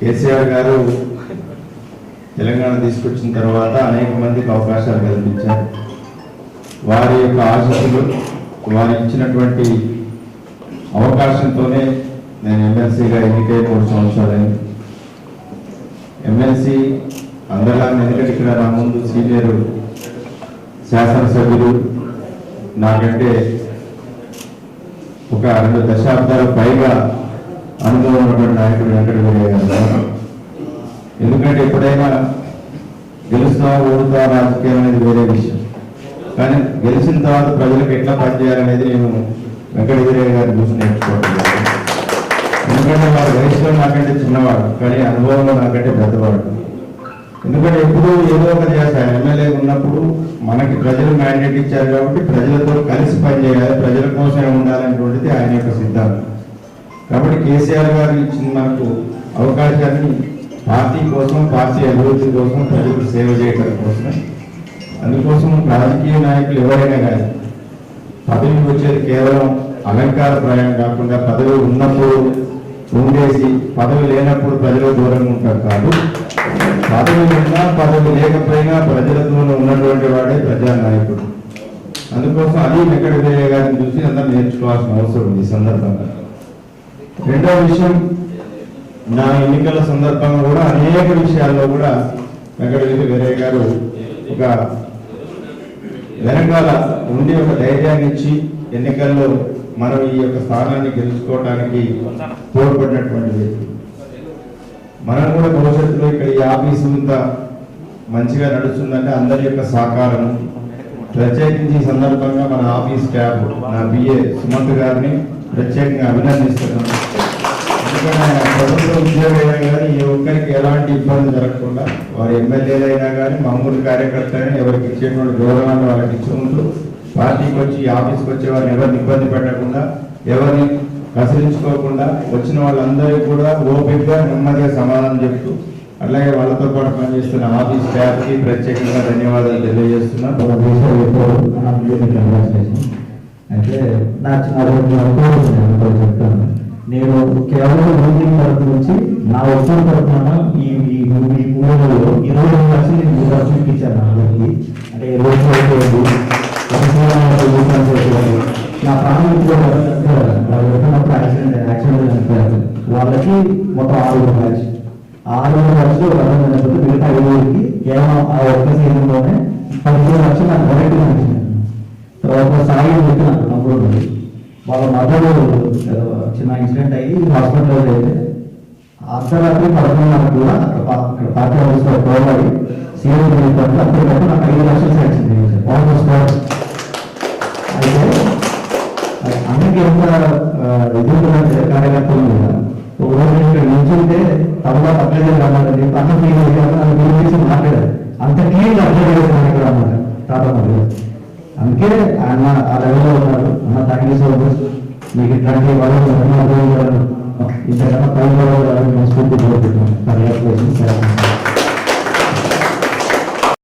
కేసీఆర్ గారు తెలంగాణ తీసుకొచ్చిన తర్వాత అనేక మందికి అవకాశాలు కల్పించారు. వారి యొక్క ఆశస్సులు వారు ఇచ్చినటువంటి అవకాశంతోనే నేను ఎమ్మెల్సీగా ఎన్నికై మూడు సంవత్సరాలైంది. ఎమ్మెల్సీ అందరిలా ఎందుకంటే ఇక్కడ నా ముందు సీనియర్ శాసనసభ్యులు నాకంటే ఒక రెండు దశాబ్దాల పైగా అనుభవం ఉన్నటువంటి నాయకుడు వెంకట గారు. ఎందుకంటే ఎప్పుడైనా గెలుస్తావా ఓడుతా రాజకీయం అనేది వేరే విషయం. కానీ గెలిచిన తర్వాత ప్రజలకు ఎట్లా పనిచేయాలనేది నేను వెంకట వీరయ్య గారిని చూసి నేర్చుకోవడం ఎందుకంటే వారు వయసులో నాకంటే చిన్నవాడు కానీ అనుభవంలో నాకంటే పెద్దవాడు. ఎందుకంటే ఎప్పుడు ఏదో ఒక చేస్తాను ఎమ్మెల్యే ఉన్నప్పుడు మనకి ప్రజలు మ్యాండేట్ ఇచ్చారు కాబట్టి ప్రజలతో కలిసి పనిచేయాలి ప్రజల కోసమే ఉండాలనేటువంటిది ఆయన యొక్క సిద్ధాంతం. కాబట్టి కేసీఆర్ గారు ఇచ్చిన మనకు అవకాశాన్ని పార్టీ కోసం పార్టీ అభివృద్ధి కోసం ప్రజలకు సేవ చేయడం కోసమే. అందుకోసం రాజకీయ నాయకులు ఎవరైనా కానీ పదవికి వచ్చేది కేవలం అలంకార ప్రయాణం కాకుండా పదవి ఉన్నప్పుడు ఉండేసి పదవి లేనప్పుడు ప్రజలు దూరంగా ఉంటారు కాదు. పదవి ఉన్నా పదవి లేకపోయినా ప్రజలతో ఉన్నటువంటి వాడే ప్రజానాయకుడు అందుకోసం అది వెంకట గారిని చూసి అందరూ నేర్చుకోవాల్సిన అవసరం ఉంది ఈ సందర్భంగా. రెండవ విషయం నా ఎన్నికల సందర్భంగా కూడా అనేక విషయాల్లో కూడా వెంకట వేరే గారు ఒక వెనకాల ఉండి ఒక ధైర్యాన్ని ఇచ్చి ఎన్నికల్లో మనం ఈ యొక్క స్థానాన్ని గెలుచుకోవడానికి తోడ్పడినటువంటి వ్యక్తి. మనం కూడా భవిష్యత్తులో ఇక్కడ ఈ ఆఫీసు ఇంత మంచిగా నడుస్తుందంటే అందరి యొక్క సహకారం. ప్రత్యేకించి ఈ సందర్భంగా మన ఆఫీస్ స్టాఫ్ నా బిఏ సుమంత్ గారిని ప్రత్యేకంగా అభినందిస్తున్నాను. ఎందుకంటే ప్రభుత్వ ఉద్యోగైనా కానీ ఏ ఒక్కరికి ఎలాంటి ఇబ్బంది జరగకుండా వారి ఎమ్మెల్యేలైనా కానీ మామూలు కార్యకర్త అయినా ఎవరికి ఇచ్చేటువంటి గౌరవాన్ని వాళ్ళకి ఇచ్చుకుంటూ పార్టీకి వచ్చి ఈ ఆఫీస్కి వచ్చే వారిని ఎవరిని ఇబ్బంది పెట్టకుండా ఎవరిని కసిరించుకోకుండా వచ్చిన వాళ్ళందరికీ కూడా ఓపికగా నెమ్మదిగా సమాధానం చెప్తూ అలాగే వాళ్ళతో పాటు పనిచేస్తున్న ఆఫీస్ స్టాఫ్కి ప్రత్యేకంగా ధన్యవాదాలు తెలియజేస్తున్నాను. అయితే నా అనుభవం చెప్తాను. నేను కేవలం మూడింగ్ తరపు నుంచి నా వచ్చిన తరపున ఈ ఈ మూవీ మూవీలో ఇరవై రెండు లక్షలు నేను మూడు లక్షలకి ఇచ్చాను అందరికి. అంటే ఇరవై అయిపోయింది నా ప్రాణమిత్రులు వాళ్ళు ఎక్కడప్పుడు యాక్సిడెంట్ యాక్సిడెంట్ చనిపోయారు వాళ్ళకి మొత్తం ఆరు మ్యాచ్ ఆరు లక్షలు రెండు చనిపోతే మిగతా ఐదుగురికి కేవలం ఆ ఒక్క సీజన్లోనే పదిహేను లక్షలు వాళ్ళ మదర్ చిన్న ఇన్సిడెంట్ అయ్యి హాస్పిటల్ అయితే అర్ధరాత్రి పదకొండున్నర కూడా అక్కడ పా- అక్కడ పార్టీ ఆఫీస్లో పోవాలి. సీఎం పట్ల అప్పటికప్పుడు నాకు ఐదు లక్షలు శాంక్షన్ చేయించారు ఆల్మోస్ట్ అయితే అన్నకి ఎంత ఎదుర్కొన్న కార్యకర్తలు కూడా ఒక రోజు ఇక్కడ నిల్చుంటే తమగా పక్కనే రమ్మంటే అన్న ఫీల్ అందుకే ఆయన ఆ లెవెల్లో ఉన్నారు. అన్న థ్యాంక్ యూ సో మచ్ మీకు ఇట్లాంటి వాళ్ళు ఇంతకన్నా పైన స్ఫూర్తి కోరుకుంటున్నాను.